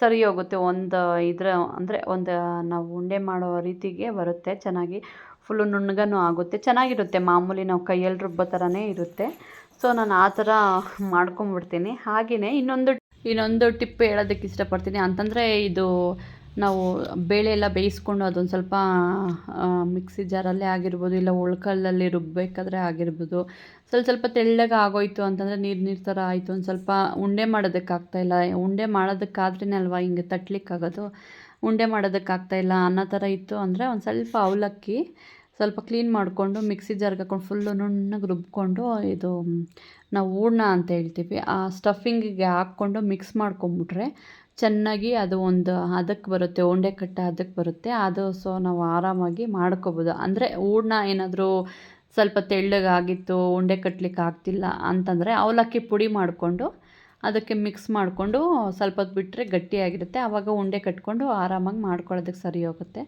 ಸರಿ ಹೋಗುತ್ತೆ. ಒಂದು ಇದರ ಅಂದರೆ ಒಂದು, ನಾವು ಉಂಡೆ ಮಾಡೋ ರೀತಿಗೆ ಬರುತ್ತೆ. ಚೆನ್ನಾಗಿ ಫುಲ್ಲು ನುಣ್ಣಗೂ ಆಗುತ್ತೆ. ಚೆನ್ನಾಗಿರುತ್ತೆ. ಮಾಮೂಲಿ ನಾವು ಕೈಯಲ್ಲಿ ರುಬ್ಬೋ ಥರನೇ ಇರುತ್ತೆ. ಸೊ ನಾನು ಆ ಥರ ಮಾಡ್ಕೊಂಬಿಡ್ತೀನಿ. ಹಾಗೆಯೇ ಇನ್ನೊಂದು ಇನ್ನೊಂದು ಟಿಪ್ ಹೇಳೋದಕ್ಕೆ ಇಷ್ಟಪಡ್ತೀನಿ. ಅಂತಂದರೆ ಇದು ನಾವು ಬೇಳೆ ಎಲ್ಲ ಬೇಯಿಸ್ಕೊಂಡು ಅದೊಂದು ಸ್ವಲ್ಪ ಮಿಕ್ಸಿ ಜಾರಲ್ಲೇ ಆಗಿರ್ಬೋದು, ಇಲ್ಲ ಉಳ್ಕಲ್ಲಲ್ಲಿ ರುಬ್ಬಬೇಕಾದ್ರೆ ಆಗಿರ್ಬೋದು ಸ್ವಲ್ಪ ಸ್ವಲ್ಪ ತೆಳ್ಳಗೆ ಆಗೋಯ್ತು ಅಂತಂದರೆ ನೀರು ನೀರು ಥರ ಆಯಿತು. ಒಂದು ಸ್ವಲ್ಪ ಉಂಡೆ ಮಾಡೋದಕ್ಕೆ ಇಲ್ಲ. ಉಂಡೆ ಮಾಡೋದಕ್ಕಾದ್ರೇ ಅಲ್ವಾ ಹಿಂಗೆ ತಟ್ಟಲಿಕ್ಕಾಗೋದು ಉಂಡೆ ಮಾಡೋದಕ್ಕೆ ಅನ್ನೋ ಥರ ಇತ್ತು ಅಂದರೆ ಒಂದು ಸ್ವಲ್ಪ ಅವಲಕ್ಕಿ ಸ್ವಲ್ಪ ಕ್ಲೀನ್ ಮಾಡಿಕೊಂಡು ಮಿಕ್ಸಿ ಜಾರ್ಗೆ ಹಾಕ್ಕೊಂಡು ಫುಲ್ಲು ನುಣ್ಣಗೆ ರುಬ್ಬಿಕೊಂಡು ಇದು ನಾವು ಹೂರ್ಣ ಅಂತ ಹೇಳ್ತೀವಿ. ಆ ಸ್ಟಫಿಂಗಿಗೆ ಹಾಕ್ಕೊಂಡು ಮಿಕ್ಸ್ ಮಾಡ್ಕೊಂಬಿಟ್ರೆ ಚೆನ್ನಾಗಿ ಅದು ಒಂದು ಅದಕ್ಕೆ ಬರುತ್ತೆ, ಉಂಡೆ ಕಟ್ಟ ಅದಕ್ಕೆ ಬರುತ್ತೆ. ಅದು ಸೊ ನಾವು ಆರಾಮಾಗಿ ಮಾಡ್ಕೊಬೋದು. ಅಂದರೆ ಹೂರ್ಣ ಏನಾದರೂ ಸ್ವಲ್ಪ ತೆಳ್ಳಗಾಗಿತ್ತು, ಉಂಡೆ ಕಟ್ಟಲಿಕ್ಕೆ ಆಗ್ತಿಲ್ಲ ಅಂತಂದರೆ ಅವಲಕ್ಕಿ ಪುಡಿ ಮಾಡಿಕೊಂಡು ಅದಕ್ಕೆ ಮಿಕ್ಸ್ ಮಾಡಿಕೊಂಡು ಸ್ವಲ್ಪ ಹೊತ್ತು ಬಿಟ್ಟರೆ ಗಟ್ಟಿಯಾಗಿರುತ್ತೆ. ಆವಾಗ ಉಂಡೆ ಕಟ್ಕೊಂಡು ಆರಾಮಾಗಿ ಮಾಡ್ಕೊಳ್ಳೋದಕ್ಕೆ ಸರಿ ಹೋಗುತ್ತೆ.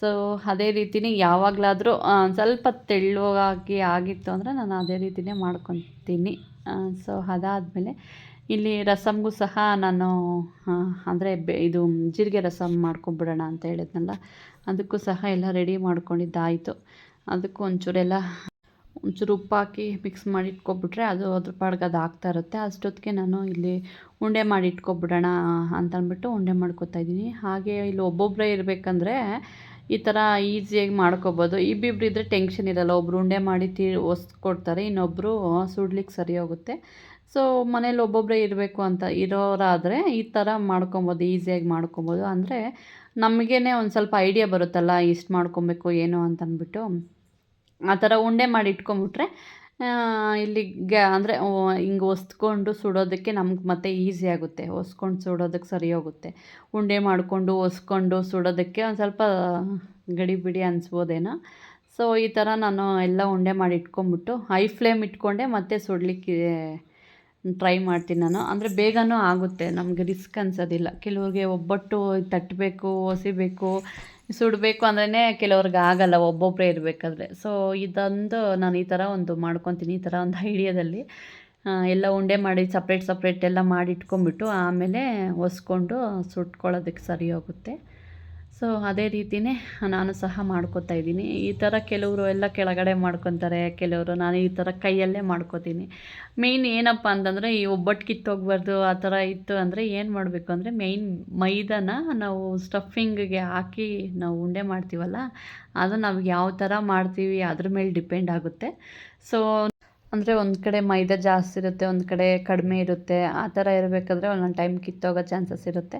ಸೊ ಅದೇ ರೀತಿಯೇ ಯಾವಾಗಲಾದರೂ ಸ್ವಲ್ಪ ತೆಳ್ಳಗಾಗಿ ಆಗಿತ್ತು ಅಂದರೆ ನಾನು ಅದೇ ರೀತಿನೇ ಮಾಡ್ಕೊತೀನಿ. ಸೊ ಅದಾದಮೇಲೆ ಇಲ್ಲಿ ರಸಮ್ಗೂ ಸಹ ನಾನು ಅಂದರೆ ಬೆ, ಇದು ಜೀರಿಗೆ ರಸಮ್ ಮಾಡ್ಕೊಂಬಿಡೋಣ ಅಂತ ಹೇಳಿದ್ನಲ್ಲ, ಅದಕ್ಕೂ ಸಹ ಎಲ್ಲ ರೆಡಿ ಮಾಡ್ಕೊಂಡಿದ್ದಾಯಿತು. ಅದಕ್ಕೂ ಒಂಚೂರೆಲ್ಲ ಒಂಚೂರು ಉಪ್ಪು ಹಾಕಿ ಮಿಕ್ಸ್ ಮಾಡಿ ಇಟ್ಕೊಬಿಟ್ರೆ ಅದು ಅದ್ರ ಪಾಡ್ಗೆ ಅದು ಆಗ್ತಾ ಇರುತ್ತೆ. ಅಷ್ಟೊತ್ತಿಗೆ ನಾನು ಇಲ್ಲಿ ಉಂಡೆ ಮಾಡಿ ಇಟ್ಕೊಬಿಡೋಣ ಅಂತ ಅಂದ್ಬಿಟ್ಟು ಉಂಡೆ ಮಾಡ್ಕೊತಾ ಇದ್ದೀನಿ. ಹಾಗೆ ಇಲ್ಲಿ ಒಬ್ಬೊಬ್ಬರೇ ಇರಬೇಕಂದ್ರೆ ಈ ಥರ ಈಸಿಯಾಗಿ ಮಾಡ್ಕೊಬೋದು. ಇಬ್ಬಿಬ್ರು ಇದ್ದರೆ ಟೆನ್ಷನ್ ಇರಲ್ಲ. ಒಬ್ಬರು ಉಂಡೆ ಮಾಡಿ ತೀ ಕೊಡ್ತಾರೆ ಇನ್ನೊಬ್ಬರು ಸುಡ್ಲಿಕ್ಕೆ ಸರಿ ಹೋಗುತ್ತೆ. ಸೊ ಮನೇಲಿ ಒಬ್ಬೊಬ್ಬರೇ ಇರಬೇಕು ಅಂತ ಇರೋರಾದರೆ ಈ ಥರ ಮಾಡ್ಕೊಬೋದು, ಈಸಿಯಾಗಿ ಮಾಡ್ಕೊಬೋದು. ಅಂದರೆ ನಮಗೇ ಒಂದು ಸ್ವಲ್ಪ ಐಡಿಯಾ ಬರುತ್ತಲ್ಲ, ಇಷ್ಟು ಮಾಡ್ಕೊಬೇಕು, ಏನು ಅಂತ ಅಂದ್ಬಿಟ್ಟು. ಆ ಥರ ಉಂಡೆ ಮಾಡಿ ಇಟ್ಕೊಂಬಿಟ್ರೆ ಇಲ್ಲಿ ಗ್ಯಾ ಅಂದರೆ ಹಿಂಗೆ ಒಸ್ಕೊಂಡು ಸುಡೋದಕ್ಕೆ ನಮ್ಗೆ ಮತ್ತೆ ಈಸಿ ಆಗುತ್ತೆ. ಒಸ್ಕೊಂಡು ಸುಡೋದಕ್ಕೆ ಸರಿ ಹೋಗುತ್ತೆ. ಉಂಡೆ ಮಾಡಿಕೊಂಡು ಒಸ್ಕೊಂಡು ಸುಡೋದಕ್ಕೆ ಒಂದು ಸ್ವಲ್ಪ ಗಡಿಬಿಡಿ ಅನಿಸ್ಬೋದೇನೋ. ಸೊ ಈ ಥರ ನಾನು ಎಲ್ಲ ಉಂಡೆ ಮಾಡಿ ಇಟ್ಕೊಂಬಿಟ್ಟು ಹೈ ಫ್ಲೇಮ್ ಇಟ್ಕೊಂಡೆ ಮತ್ತೆ ಸುಡಲಿಕ್ಕೆ ಟ್ರೈ ಮಾಡ್ತೀನಿ ನಾನು. ಅಂದರೆ ಬೇಗನೂ ಆಗುತ್ತೆ, ನಮಗೆ ರಿಸ್ಕ್ ಅನ್ಸೋದಿಲ್ಲ. ಕೆಲವ್ರಿಗೆ ಒಬ್ಬಟ್ಟು ತಟ್ಟಬೇಕು ಹೊಸಿಬೇಕು ಸುಡಬೇಕು ಅಂದ್ರೇ ಕೆಲವ್ರಿಗೆ ಆಗಲ್ಲ ಒಬ್ಬೊಬ್ಬರೇ ಇರಬೇಕಾದ್ರೆ. ಸೊ ಇದೊಂದು ನಾನು ಈ ಥರ ಒಂದು ಮಾಡ್ಕೊತೀನಿ, ಈ ಥರ ಒಂದು ಐಡಿಯಾದಲ್ಲಿ ಎಲ್ಲ ಉಂಡೆ ಮಾಡಿ ಸಪ್ರೇಟ್ ಸಪ್ರೇಟ್ ಎಲ್ಲ ಮಾಡಿ ಇಟ್ಕೊಂಬಿಟ್ಟು ಆಮೇಲೆ ಒಸ್ಕೊಂಡು ಸುಟ್ಕೊಳ್ಳೋದಕ್ಕೆ ಸರಿ ಹೋಗುತ್ತೆ. ಸೊ ಅದೇ ರೀತಿಯೇ ನಾನು ಸಹ ಮಾಡ್ಕೊತಾ ಇದ್ದೀನಿ. ಈ ಥರ ಕೆಲವರು ಎಲ್ಲ ಕೆಳಗಡೆ ಮಾಡ್ಕೊತಾರೆ, ಕೆಲವರು ನಾನು ಈ ಥರ ಕೈಯಲ್ಲೇ ಮಾಡ್ಕೋತೀನಿ. ಮೇಯ್ನ್ ಏನಪ್ಪ ಅಂತಂದರೆ, ಈ ಒಬ್ಬಟ್ಟು ಕಿತ್ತೋಗ್ಬಾರ್ದು, ಆ ಥರ ಇತ್ತು ಅಂದರೆ ಏನು ಮಾಡಬೇಕು ಅಂದರೆ ಮೇಯ್ನ್ ಮೈದಾನ ನಾವು ಸ್ಟಫಿಂಗ್ಗೆ ಹಾಕಿ ನಾವು ಉಂಡೆ ಮಾಡ್ತೀವಲ್ಲ ಅದು ನಾವು ಯಾವ ಥರ ಮಾಡ್ತೀವಿ, ಅದ್ರ ಮೇಲೆ ಡಿಪೆಂಡ್ ಆಗುತ್ತೆ. ಸೊ ಅಂದರೆ ಒಂದು ಕಡೆ ಮೈದಾ ಜಾಸ್ತಿ ಇರುತ್ತೆ, ಒಂದು ಕಡೆ ಕಡಿಮೆ ಇರುತ್ತೆ. ಆ ಥರ ಇರಬೇಕಾದ್ರೆ ಒಂದೊಂದು ಟೈಮ್ ಕಿತ್ತೋಗೋ ಚಾನ್ಸಸ್ ಇರುತ್ತೆ.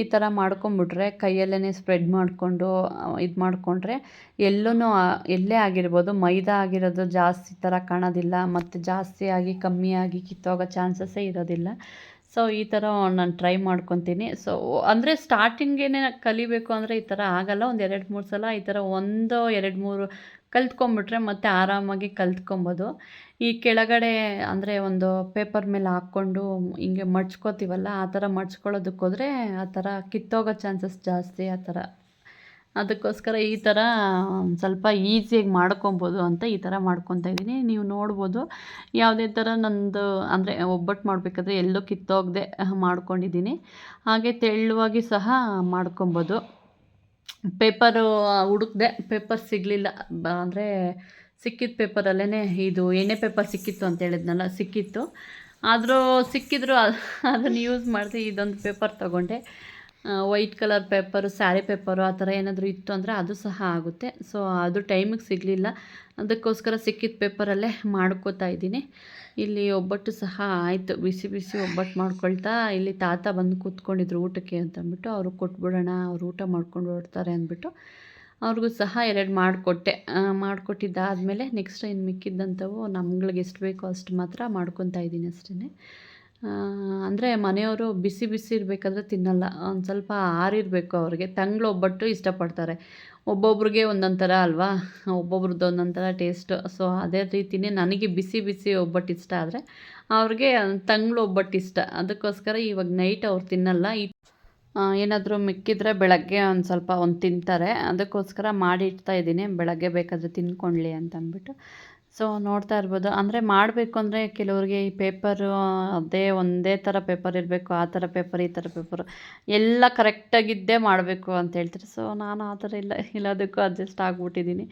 ಈ ಥರ ಮಾಡ್ಕೊಂಬಿಟ್ರೆ ಕೈಯಲ್ಲೇ ಸ್ಪ್ರೆಡ್ ಮಾಡಿಕೊಂಡು, ಇದು ಮಾಡಿಕೊಂಡ್ರೆ ಎಲ್ಲೂ ಎಲ್ಲೇ ಆಗಿರ್ಬೋದು, ಮೈದಾ ಆಗಿರೋದು ಜಾಸ್ತಿ ಥರ ಕಾಣೋದಿಲ್ಲ, ಮತ್ತು ಜಾಸ್ತಿ ಆಗಿ ಕಮ್ಮಿ ಆಗಿ ಕಿತ್ತೋಗೋ ಚಾನ್ಸಸ್ಸೇ ಇರೋದಿಲ್ಲ. ಸೊ ಈ ಥರ ನಾನು ಟ್ರೈ ಮಾಡ್ಕೊತೀನಿ. ಸೊ ಅಂದರೆ ಸ್ಟಾರ್ಟಿಂಗೇನೆ ಕಲಿಬೇಕು ಅಂದರೆ ಈ ಥರ ಆಗಲ್ಲ. ಒಂದು ಎರಡು ಮೂರು ಸಲ ಈ ಥರ ಒಂದು, ಎರಡು ಮೂರು ಕಲ್ತ್ಕೊಂಬಿಟ್ರೆ ಮತ್ತೆ ಆರಾಮಾಗಿ ಕಲ್ತ್ಕೊಬೋದು. ಈ ಕೆಳಗಡೆ ಅಂದರೆ ಒಂದು ಪೇಪರ್ ಮೇಲೆ ಹಾಕ್ಕೊಂಡು ಹಿಂಗೆ ಮಡ್ಚ್ಕೋತೀವಲ್ಲ, ಆ ಥರ ಮಡ್ಚ್ಕೊಳ್ಳೋದಕ್ಕೋದ್ರೆ ಆ ಥರ ಕಿತ್ತೋಗೋ ಚಾನ್ಸಸ್ ಜಾಸ್ತಿ ಆ ಥರ. ಅದಕ್ಕೋಸ್ಕರ ಈ ಥರ ಸ್ವಲ್ಪ ಈಸಿಯಾಗಿ ಮಾಡ್ಕೊಬೋದು ಅಂತ ಈ ಥರ ಮಾಡ್ಕೊತಾ ಇದ್ದೀನಿ. ನೀವು ನೋಡ್ಬೋದು, ಯಾವುದೇ ಥರ ನಂದು ಅಂದರೆ ಒಬ್ಬಟ್ಟು ಮಾಡಬೇಕಾದ್ರೆ ಎಲ್ಲೂ ಕಿತ್ತೋಗದೆ ಮಾಡ್ಕೊಂಡಿದ್ದೀನಿ. ಹಾಗೆ ತೆಳ್ಳುವಾಗಿ ಸಹ ಮಾಡ್ಕೊಬೋದು. ಪೇಪರು ಹುಡುಕ್ದೆ ಪೇಪರ್ ಸಿಗಲಿಲ್ಲ. ಅಂದರೆ ಸಿಕ್ಕಿದ ಪೇಪರಲ್ಲೇ ಇದು ಎಣ್ಣೆ ಪೇಪರ್ ಸಿಕ್ಕಿತ್ತು ಅಂತ ಹೇಳಿದ್ನಲ್ಲ, ಸಿಕ್ಕಿತ್ತು. ಆದರೂ ಸಿಕ್ಕಿದ್ರು ಅದನ್ನು ಯೂಸ್ ಮಾಡಿದೆ ಇದೊಂದು ಪೇಪರ್ ತೊಗೊಂಡೆ. White colour paper sari paper ಆ ಥರ ಏನಾದರೂ ಇತ್ತು ಅಂದರೆ ಅದು ಸಹ ಆಗುತ್ತೆ. ಸೊ ಅದು ಟೈಮಿಗೆ ಸಿಗಲಿಲ್ಲ. ಅದಕ್ಕೋಸ್ಕರ ಸಿಕ್ಕಿದ ಪೇಪರಲ್ಲೇ ಮಾಡ್ಕೋತಾ ಇದ್ದೀನಿ. ಇಲ್ಲಿ ಒಬ್ಬಟ್ಟು ಸಹ ಆಯಿತು. ಬಿಸಿ ಬಿಸಿ ಒಬ್ಬಟ್ಟು ಮಾಡ್ಕೊಳ್ತಾ ಇಲ್ಲಿ ತಾತ ಬಂದು ಕೂತ್ಕೊಂಡಿದ್ರು ಊಟಕ್ಕೆ ಅಂತ ಅಂದ್ಬಿಟ್ಟು. ಅವರು ಕೊಟ್ಬಿಡೋಣ, ಅವ್ರು ಊಟ ಮಾಡ್ಕೊಂಡು ಹೊರಡ್ತಾರೆ ಅಂದ್ಬಿಟ್ಟು. ಅವ್ರಿಗೂ ಸಹ ಎರಡು ಮಾಡಿಕೊಟ್ಟೆ. ಮಾಡಿಕೊಟ್ಟಿದ್ದಾದಮೇಲೆ ನೆಕ್ಸ್ಟ್ ಇನ್ನು ಮಿಕ್ಕಿದ್ದಂಥವು ನಮ್ಗಳಿಗೆ ಎಷ್ಟು ಬೇಕೋ ಅಷ್ಟು ಮಾತ್ರ ಮಾಡ್ಕೊತಾ ಇದ್ದೀನಿ ಅಷ್ಟೇ ಅಂದರೆ ಮನೆಯವರು ಬಿಸಿ ಬಿಸಿ ಇರಬೇಕಾದ್ರೆ ತಿನ್ನಲ್ಲ. ಒಂದು ಸ್ವಲ್ಪ ಆರಿರಬೇಕು ಅವ್ರಿಗೆ. ತಂಗ್ಳು ಒಬ್ಬಟ್ಟು ಇಷ್ಟಪಡ್ತಾರೆ. ಒಬ್ಬೊಬ್ರಿಗೆ ಒಂದೊಂದು ಥರ ಅಲ್ವಾ? ಒಬ್ಬೊಬ್ರದ್ದು ಒಂದೊಂದು ಥರ ಟೇಸ್ಟು ಸೊ ಅದೇ ರೀತಿಯೇ ನನಗೆ ಬಿಸಿ ಬಿಸಿ ಒಬ್ಬಟ್ಟು ಇಷ್ಟ ಆದರೆ ಅವ್ರಿಗೆ ತಂಗ್ಳು ಒಬ್ಬಟ್ಟು ಇಷ್ಟ. ಅದಕ್ಕೋಸ್ಕರ ಇವಾಗ ನೈಟ್ ಅವ್ರು ತಿನ್ನಲ್ಲ. ಏನಾದರೂ ಮಿಕ್ಕಿದ್ರೆ ಬೆಳಗ್ಗೆ ಒಂದು ಸ್ವಲ್ಪ ಒಂದು ತಿಂತಾರೆ. ಅದಕ್ಕೋಸ್ಕರ ಮಾಡಿ ಇಡ್ತಾ ಇದ್ದೀನಿ. ಬೆಳಗ್ಗೆ ಬೇಕಾದರೆ ತಿನ್ಕೊಳ್ಳಿ ಅಂತ ಅಂದ್ಬಿಟ್ಟು ಸೊ ನೋಡ್ತಾ ಇರ್ಬೋದು. ಅಂದರೆ ಮಾಡಬೇಕು ಅಂದರೆ ಕೆಲವ್ರಿಗೆ ಈ ಪೇಪರು ಅದೇ ಒಂದೇ ಥರ ಪೇಪರ್ ಇರಬೇಕು, ಆ ಥರ ಪೇಪರ್, ಈ ಥರ ಪೇಪರು. ಎಲ್ಲ ಕರೆಕ್ಟಾಗಿದ್ದೇ ಮಾಡಬೇಕು ಅಂತ ಹೇಳ್ತಾರೆ. ಸೊ ನಾನು ಆ ಥರ ಇಲ್ಲ ಇಲ್ಲದಕ್ಕೂ ಅಡ್ಜಸ್ಟ್ ಆಗಿಬಿಟ್ಟಿದ್ದೀನಿ.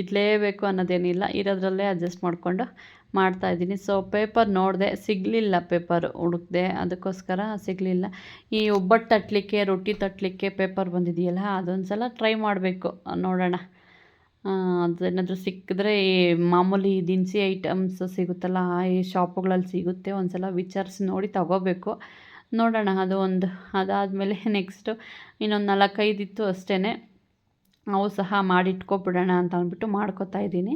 ಇರಲೇಬೇಕು ಅನ್ನೋದೇನಿಲ್ಲ. ಇರೋದ್ರಲ್ಲೇ ಅಡ್ಜಸ್ಟ್ ಮಾಡಿಕೊಂಡು ಮಾಡ್ತಾಯಿದ್ದೀನಿ ಸೊ ಪೇಪರ್ ನೋಡಿದೆ, ಸಿಗಲಿಲ್ಲ ಪೇಪರ್ ಹುಡುಕ್ದೆ. ಅದಕ್ಕೋಸ್ಕರ ಸಿಗಲಿಲ್ಲ. ಈ ಒಬ್ಬಟ್ಟು ತಟ್ಟಲಿಕ್ಕೆ ರೊಟ್ಟಿ ತಟ್ಟಲಿಕ್ಕೆ ಪೇಪರ್ ಬಂದಿದೆಯಲ್ಲ ಅದೊಂದು ಸಲ ಟ್ರೈ ಮಾಡಬೇಕು. ನೋಡೋಣ. ಅದೇನಾದರೂ ಸಿಕ್ಕಿದ್ರೆ ಮಾಮೂಲಿ ದಿನಸಿ ಐಟಮ್ಸ್ ಸಿಗುತ್ತಲ್ಲ, ಈ ಶಾಪುಗಳಲ್ಲಿ ಸಿಗುತ್ತೆ ಒಂದು ಸಲ ವಿಚಾರಿಸಿ ನೋಡಿ ತಗೋಬೇಕು. ನೋಡೋಣ, ಅದು ಒಂದು, ಅದಾದಮೇಲೆ ನೆಕ್ಸ್ಟು ಇನ್ನೊಂದು ನಾಲ್ಕೈದು ಇತ್ತು ಅಷ್ಟೇ ಅವು ಸಹ ಮಾಡಿಟ್ಕೊಬಿಡೋಣ ಅಂತ ಅಂದ್ಬಿಟ್ಟು ಮಾಡ್ಕೊತಾ ಇದ್ದೀನಿ.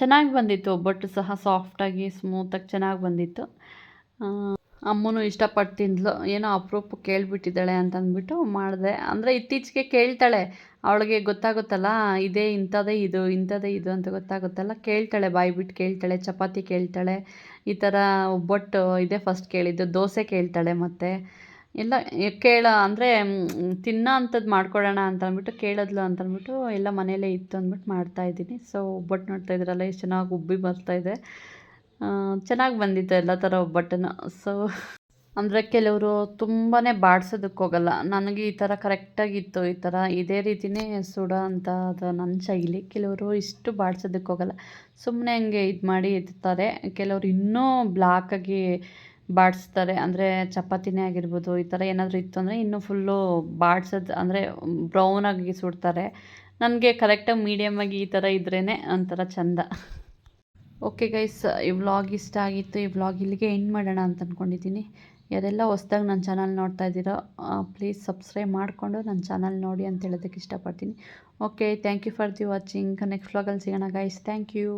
ಚೆನ್ನಾಗಿ ಬಂದಿತ್ತು, ಒಬ್ಬಟ್ಟು ಸಹ ಸಾಫ್ಟಾಗಿ ಸ್ಮೂತಾಗಿ ಚೆನ್ನಾಗಿ ಬಂದಿತ್ತು. ಅಮ್ಮನೂ ಇಷ್ಟಪಟ್ಟು ತಿಂದ್ಲು ಏನೋ ಅಪರೂಪ ಕೇಳಿಬಿಟ್ಟಿದ್ದಾಳೆ ಅಂತ ಅಂದ್ಬಿಟ್ಟು ಮಾಡಿದೆ. ಅಂದರೆ ಇತ್ತೀಚೆಗೆ ಕೇಳ್ತಾಳೆ. ಅವಳಿಗೆ ಗೊತ್ತಾಗುತ್ತಲ್ಲ, ಇದೇ ಇಂಥದ್ದೇ ಇದು ಇಂಥದ್ದೇ ಇದು ಅಂತ ಗೊತ್ತಾಗುತ್ತಲ್ಲ. ಕೇಳ್ತಾಳೆ, ಬಾಯಿ ಬಿಟ್ಟು ಕೇಳ್ತಾಳೆ, ಚಪಾತಿ ಕೇಳ್ತಾಳೆ, ಈ ಥರ ಒಬ್ಬಟ್ಟು ಇದೇ ಫಸ್ಟ್ ಕೇಳಿದ್ದು, ದೋಸೆ ಕೇಳ್ತಾಳೆ ಮತ್ತು. ಎಲ್ಲ ಕೇಳ, ಅಂದರೆ ತಿನ್ನೋ ಅಂಥದ್ದು ಮಾಡ್ಕೊಡೋಣ ಅಂತ ಅಂದ್ಬಿಟ್ಟು ಕೇಳಿದ್ಲು ಅಂತ ಅಂದ್ಬಿಟ್ಟು ಎಲ್ಲ ಮನೆಯಲ್ಲೇ ಇತ್ತು ಅಂದ್ಬಿಟ್ಟು ಮಾಡ್ತಾಯಿದ್ದೀನಿ ಸೊ ಒಬ್ಬಟ್ಟು ನೋಡ್ತಾ ಇದ್ರಲ್ಲ, ಎಷ್ಟು ಚೆನ್ನಾಗಿ ಉಬ್ಬಿ ಬರ್ತಾಯಿದೆ ಚೆನ್ನಾಗಿ ಬಂದಿತ್ತು ಎಲ್ಲ ಥರ ಒಬ್ಬಟ್ಟನ್ನು ಸೊ ಅಂದರೆ ಕೆಲವರು ತುಂಬಾ ಬಾಡ್ಸೋದಕ್ಕೆ ಹೋಗಲ್ಲ. ನನಗೆ ಈ ಥರ ಕರೆಕ್ಟಾಗಿತ್ತು ಈ ಥರ ಇದೇ ರೀತಿಯೇ ಸುಡ ಅಂತ ಅದು ನನ್ನ ಶೈಲಿ. ಕೆಲವರು ಇಷ್ಟು ಬಾಡ್ಸೋದಕ್ಕೆ ಹೋಗಲ್ಲ. ಸುಮ್ಮನೆ ಹಂಗೆ ಇದು ಮಾಡಿ ಇರ್ತಾರೆ ಕೆಲವರು ಇನ್ನೂ ಬ್ಲ್ಯಾಕಾಗಿ ಬಾಡಿಸ್ತಾರೆ. ಅಂದರೆ ಚಪಾತಿನೇ ಆಗಿರ್ಬೋದು, ಈ ಥರ ಏನಾದರೂ ಇತ್ತು ಅಂದರೆ ಇನ್ನೂ ಫುಲ್ಲು ಬಾಡ್ಸೋದು ಅಂದರೆ ಬ್ರೌನಾಗಿ ಸುಡ್ತಾರೆ. ನನಗೆ ಕರೆಕ್ಟಾಗಿ ಮೀಡಿಯಮಾಗಿ ಈ ಥರ ಇದ್ರೇ ಒಂಥರ ಚೆಂದ. ಓಕೆ ಗೈಸ್ ಈ ವ್ಲಾಗ್ ಇಷ್ಟ ಆಗಿತ್ತು, ಈ ವ್ಲಾಗ್ ಇಲ್ಲಿಗೆ ಎಂಡ್ ಮಾಡೋಣ ಅಂತ ಅಂದ್ಕೊಂಡಿದ್ದೀನಿ ಯಾರೆಲ್ಲ ಹೊಸ್ದಾಗಿ ನನ್ನ ಚಾನಲ್ ನೋಡ್ತಾ ಇದ್ದೀರೋ ಪ್ಲೀಸ್ ಸಬ್ಸ್ಕ್ರೈಬ್ ಮಾಡಿಕೊಂಡು ನನ್ನ ಚಾನಲ್ ನೋಡಿ ಅಂತ ಹೇಳೋದಕ್ಕೆ ಇಷ್ಟಪಡ್ತೀನಿ. Okay thank you for the watching next ವ್ಲಾಗಲ್ಲಿ ಸಿಗೋಣ ಗೈಸ್ ಥ್ಯಾಂಕ್ ಯು